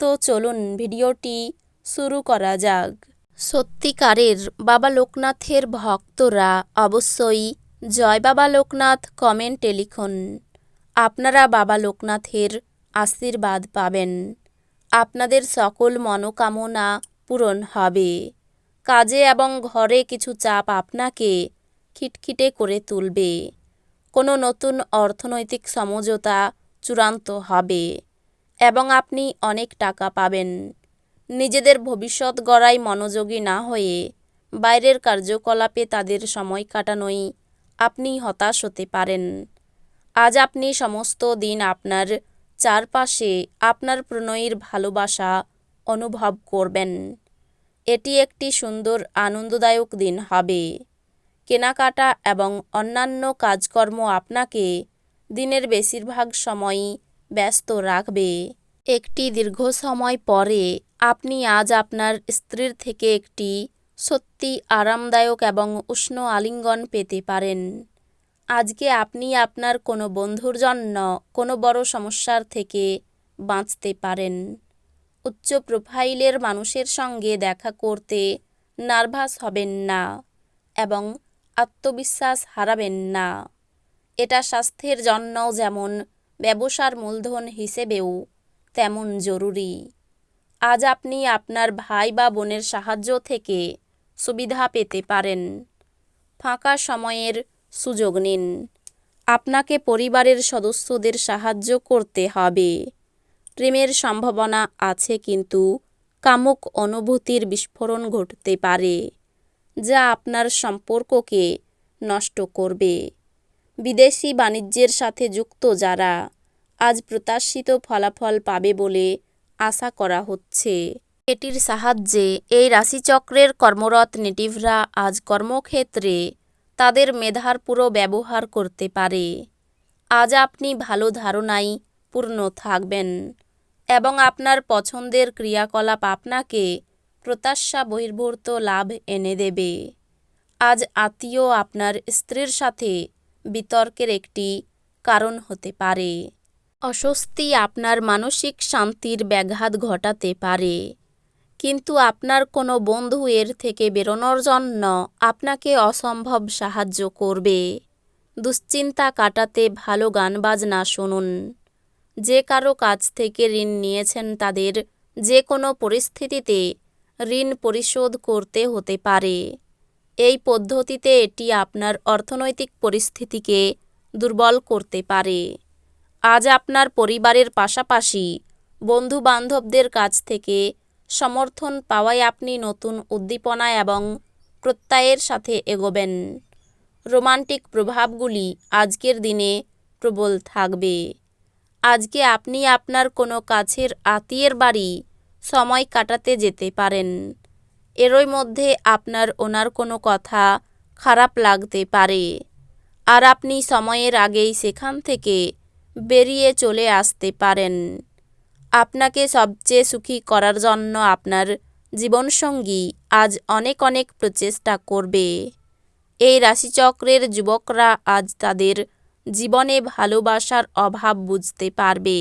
তো চলুন ভিডিওটি শুরু করা যাক। সত্যিকারের বাবা লোকনাথের ভক্তরা অবশ্যই জয় বাবা লোকনাথ কমেন্টে লিখুন, আপনারা বাবা লোকনাথের আশীর্বাদ পাবেন। আপনাদের সকল মনোকামনা পূরণ হবে। কাজে এবং ঘরে কিছু চাপ আপনাকে খিটখিটে করে তুলবে। কোনো নতুন অর্থনৈতিক সমঝোতা চূড়ান্ত হবে। এবং আপনি অনেক টাকা পাবেন। নিজেদের ভবিষ্যৎ গড়ায় মনোযোগী না হয়ে বাইরের কার্যকলাপে তাদের সময় কাটানোই আপনি হতাশ হতে পারেন। আজ আপনি সমস্ত দিন আপনার চারপাশে আপনার প্রণয়ীর ভালোবাসা অনুভব করবেন। এটি একটি সুন্দর, আনন্দদায়ক দিন হবে। কেনাকাটা এবং অন্যান্য কাজকর্ম আপনাকে দিনের বেশিরভাগ সময়ই ব্যস্ত রাখবে। একটি দীর্ঘ সময় পরে আপনি আজ আপনার স্ত্রীর থেকে একটি সত্যি আরামদায়ক এবং উষ্ণ আলিঙ্গন পেতে পারেন। আজকে আপনি আপনার কোনো বন্ধুর জন্য কোনো বড় সমস্যার থেকে বাঁচতে পারেন। উচ্চ প্রোফাইলের মানুষের সঙ্গে দেখা করতে নার্ভাস হবেন না এবং আত্মবিশ্বাস হারাবেন না। এটা স্বাস্থ্যের জন্যও যেমন ব্যবসার মূলধন হিসেবেও তেমন জরুরি। আজ আপনি আপনার ভাই বা বোনের সাহায্য থেকে সুবিধা পেতে পারেন। ফাঁকা সময়ের সুযোগ নিন। আপনাকে পরিবারের সদস্যদের সাহায্য করতে হবে। প্রেমের সম্ভাবনা আছে কিন্তু কামুক অনুভূতির বিস্ফোরণ ঘটতে পারে, যা আপনার সম্পর্ককে নষ্ট করবে। বিদেশি বাণিজ্যের সাথে যুক্ত যারা, আজ প্রত্যাশিত ফলাফল পাবে বলে আশা করা হচ্ছে। এটির সাহায্যে এই রাশিচক্রের কর্মরত নেটিভরা আজ কর্মক্ষেত্রে তাদের মেধার পুরো ব্যবহার করতে পারে। আজ আপনি ভালো ধারণায় পূর্ণ থাকবেন এবং আপনার পছন্দের ক্রিয়াকলাপ আপনাকে প্রত্যাশা বহির্ভূত লাভ এনে দেবে। আজ আত্মীয় আপনার স্ত্রীর সাথে বিতর্কের একটি কারণ হতে পারে। অস্বস্তি আপনার মানসিক শান্তির ব্যাঘাত ঘটাতে পারে। কিন্তু আপনার কোনো বন্ধু এর থেকে বেরোনোর জন্য আপনাকে অসম্ভব সাহায্য করবে। দুশ্চিন্তা কাটাতে ভালো গান বাজনা শুনুন। যে কারও কাছ থেকে ঋণ নিয়েছেন তাদের যে কোনো পরিস্থিতিতে ঋণ পরিশোধ করতে হতে পারে। এই পদ্ধতিতে এটি আপনার অর্থনৈতিক পরিস্থিতিকে দুর্বল করতে পারে। আজ আপনার পরিবারের পাশাপাশি বন্ধু বান্ধবদের কাছ থেকে সমর্থন পাওয়ায় আপনি নতুন উদ্দীপনা এবং প্রত্যয়ের সাথে এগোবেন। রোমান্টিক প্রভাবগুলি আজকের দিনে প্রবল থাকবে। আজকে আপনি আপনার কোনো কাছের আত্মীয়ের বাড়ি সময় কাটাতে যেতে পারেন। এরই মধ্যে আপনার ওনার কোনো কথা খারাপ লাগতে পারে। আর আপনি সময়ের আগেই সেখান থেকে বেরিয়ে চলে আসতে পারেন। আপনাকে সবচেয়ে সুখী করার জন্য আপনার জীবনসঙ্গী আজ অনেক অনেক প্রচেষ্টা করবে। এই রাশিচক্রের যুবকরা আজ তাদের জীবনে ভালোবাসার অভাব বুঝতে পারবে।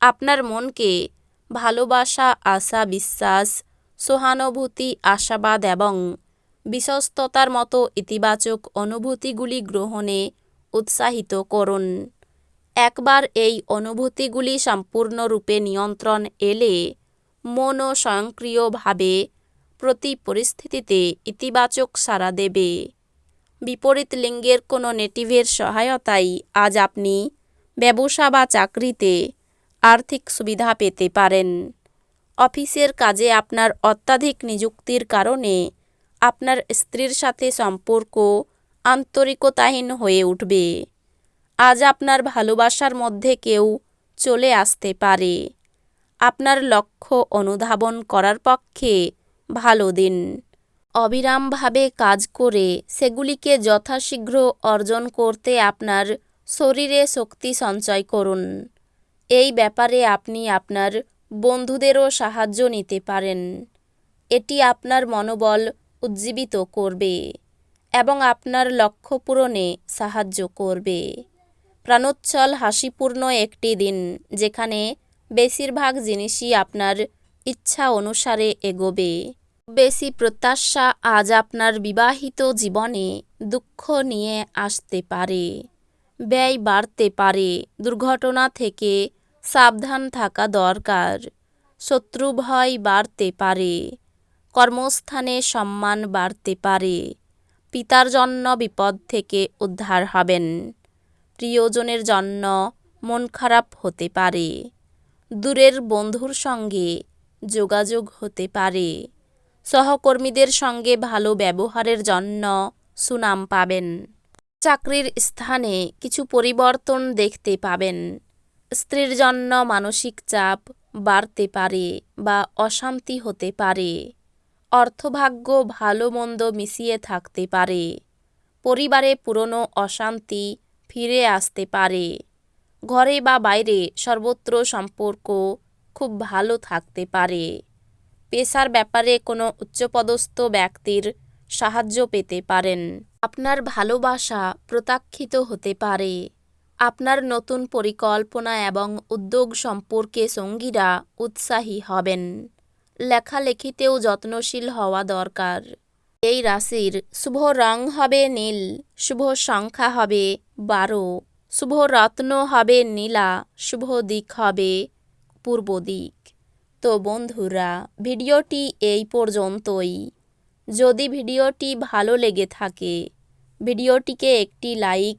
আপনার মনকে ভালোবাসা, আশা, বিশ্বাস সহানুভূতি, আশাবাদ এবং বিশ্বস্ততার মতো ইতিবাচক অনুভূতিগুলি গ্রহণে উৎসাহিত করুন। একবার এই অনুভূতিগুলি সম্পূর্ণরূপে নিয়ন্ত্রণ এলে মনও স্বয়ংক্রিয়ভাবে প্রতি পরিস্থিতিতে ইতিবাচক সাড়া দেবে। বিপরীত লিঙ্গের কোনো নেটিভের সহায়তায় আজ আপনি ব্যবসা বা চাকরিতে আর্থিক সুবিধা পেতে পারেন। অফিসের কাজে আপনার অত্যাধিক নিযুক্তির কারণে আপনার স্ত্রীর সাথে সম্পর্ক আন্তরিকতাহীন হয়ে উঠবে। আজ আপনার ভালোবাসার মধ্যে কেউ চলে আসতে পারে। আপনার লক্ষ্য অনুধাবন করার পক্ষে ভালো দিন। অবিরামভাবে কাজ করে সেগুলিকে যথাশীঘ্র অর্জন করতে আপনার শরীরে শক্তি সঞ্চয় করুন। এই ব্যাপারে আপনি আপনার বন্ধুদেরও সাহায্য নিতে পারেন। এটি আপনার মনোবল উজ্জীবিত করবে এবং আপনার লক্ষ্য পূরণে সাহায্য করবে। প্রাণোচ্ছল হাসিপূর্ণ একটি দিন, যেখানে বেশিরভাগ জিনিসই আপনার ইচ্ছা অনুসারে এগোবে। বেশি প্রত্যাশা আজ আপনার বিবাহিত জীবনে দুঃখ নিয়ে আসতে পারে, ব্যয় বাড়তে পারে, দুর্ঘটনা থেকে সাবধান থাকা দরকার। শত্রু ভয় বাড়তে পারে। কর্মস্থানে সম্মান বাড়তে পারে। পিতার জন্য বিপদ থেকে উদ্ধার হবেন। প্রিয়জনের জন্য মন খারাপ হতে পারে। দূরের বন্ধুর সঙ্গে যোগাযোগ হতে পারে। সহকর্মীদের সঙ্গে ভালো ব্যবহারের জন্য সুনাম পাবেন। চাকরির স্থানে কিছু পরিবর্তন দেখতে পাবেন। স্ত্রীর জন্য মানসিক চাপ বাড়তে পারে বা অশান্তি হতে পারে। অর্থভাগ্য ভালো মন্দ মিশিয়ে থাকতে পারে। পরিবারে পুরনো অশান্তি ফিরে আসতে পারে। ঘরে বা বাইরে সর্বত্র সম্পর্ক খুব ভালো থাকতে পারে। পেশার ব্যাপারে কোনো উচ্চপদস্থ ব্যক্তির সাহায্য পেতে পারেন। আপনার ভালোবাসা প্রত্যাখ্যিত হতে পারে। আপনার নতুন পরিকল্পনা এবং উদ্যোগ সম্পর্কে সঙ্গীরা উৎসাহী হবেন। লেখালেখিতেও যত্নশীল হওয়া দরকার। এই রাশির শুভ রং হবে নীল, শুভ সংখ্যা হবে বারো, শুভ রত্ন হবে নীলা, শুভ দিক হবে পূর্ব দিক। তো বন্ধুরা, ভিডিওটি এই পর্যন্তই। যদি ভিডিওটি ভালো লেগে থাকে, ভিডিওটিকে একটি লাইক